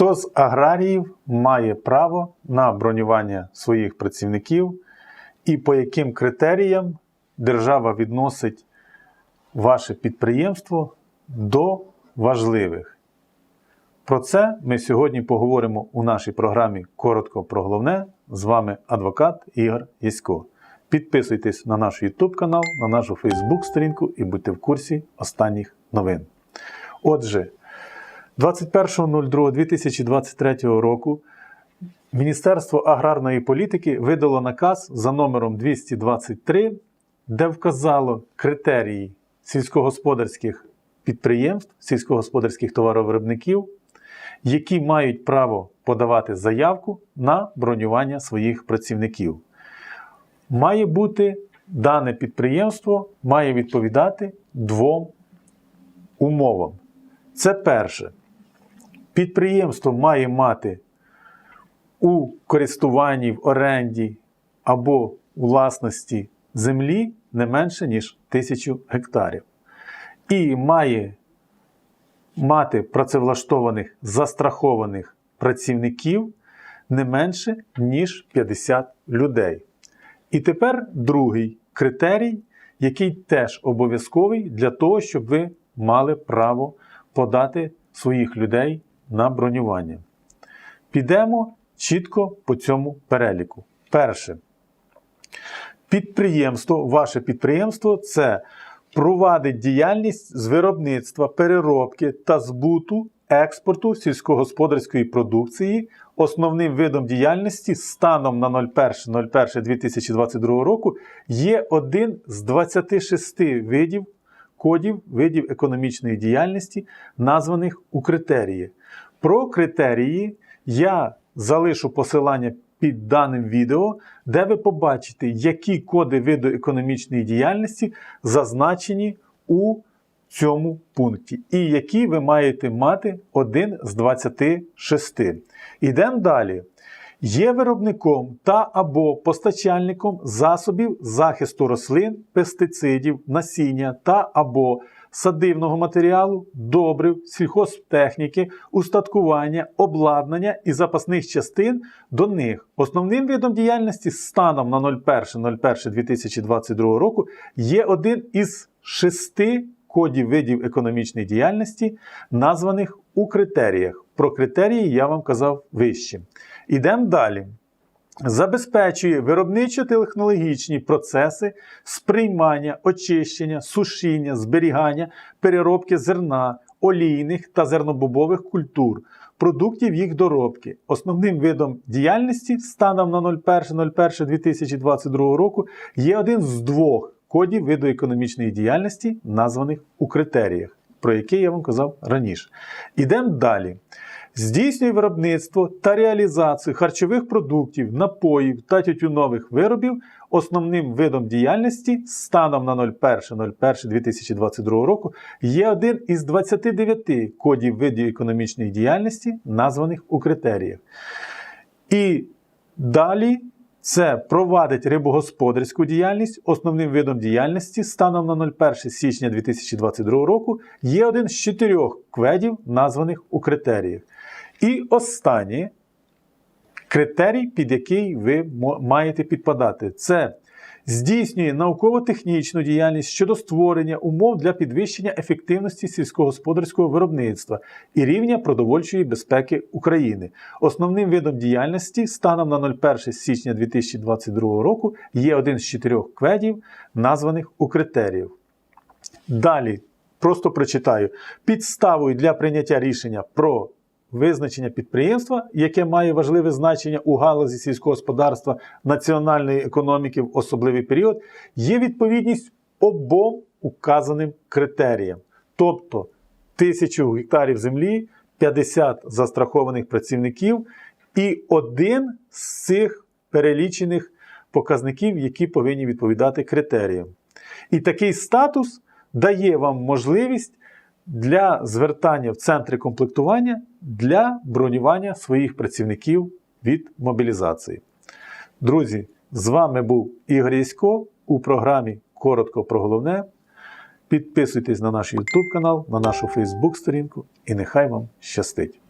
Хто з аграріїв має право на бронювання своїх працівників і по яким критеріям держава відносить ваше підприємство до важливих? Про це ми сьогодні поговоримо у нашій програмі Коротко про головне. З вами адвокат Ігор Ясько. Підписуйтесь на наш YouTube канал, на нашу Facebook сторінку і будьте в курсі останніх новин. Отже, 21.02.2023 року Міністерство аграрної політики видало наказ за номером 223, де вказало критерії сільськогосподарських підприємств, сільськогосподарських товаровиробників, які мають право подавати заявку на бронювання своїх працівників. Має бути дане підприємство має відповідати двом умовам. Це перше. Підприємство має мати у користуванні, в оренді або у власності землі не менше, ніж 1000 гектарів. І має мати працевлаштованих застрахованих працівників не менше, ніж 50 людей. І тепер другий критерій, який теж обов'язковий для того, щоб ви мали право подати своїх людей на бронювання. Підемо чітко по цьому переліку. Перше. Підприємство, ваше підприємство це провадить діяльність з виробництва, переробки та збуту експорту сільськогосподарської продукції. Основним видом діяльності станом на 01.01.2022 року є один з 26 видів кодів видів економічної діяльності, названих у критерії. Про критерії я залишу посилання під даним відео, де ви побачите, які коди виду економічної діяльності зазначені у цьому пункті, і які ви маєте мати один з 26. Ідемо далі. Є виробником та або постачальником засобів захисту рослин, пестицидів, насіння та або садивного матеріалу, добрив, сільхозтехніки, устаткування, обладнання і запасних частин до них. Основним видом діяльності станом на 01.01.2022 року є один із шести кодів видів економічної діяльності, названих у критеріях. Про критерії я вам казав вище. Ідемо далі. Забезпечує виробничо-технологічні процеси сприймання, очищення, сушіння, зберігання, переробки зерна, олійних та зернобобових культур, продуктів їх доробки. Основним видом діяльності станом на 01.01.2022 року є один з двох кодів виду економічної діяльності, названих у критеріях, про які я вам казав раніше. Ідемо далі. Здійснює виробництво та реалізацію харчових продуктів, напоїв та тютюнових виробів основним видом діяльності станом на 01.01.2022 року є один із 29 кодів видів економічної діяльності, названих у критеріях. І далі це провадить рибогосподарську діяльність. Основним видом діяльності станом на 01 січня 2022 року є один з чотирьох кведів, названих у критеріях. І останній критерій, під який ви маєте підпадати, це здійснює науково-технічну діяльність щодо створення умов для підвищення ефективності сільськогосподарського виробництва і рівня продовольчої безпеки України. Основним видом діяльності станом на 01 січня 2022 року є один з чотирьох кведів, названих у критеріїв. Далі, просто прочитаю, підставою для прийняття рішення про Визначення підприємства, яке має важливе значення у галузі сільського господарства національної економіки в особливий період, є відповідність обом указаним критеріям. Тобто 1000 гектарів землі, 50 застрахованих працівників і один з цих перелічених показників, які повинні відповідати критеріям. І такий статус дає вам можливість для звертання в центри комплектування для бронювання своїх працівників від мобілізації. Друзі, з вами був Ігор Ясько у програмі Коротко про головне. Підписуйтесь на наш YouTube канал, на нашу Facebook сторінку і нехай вам щастить!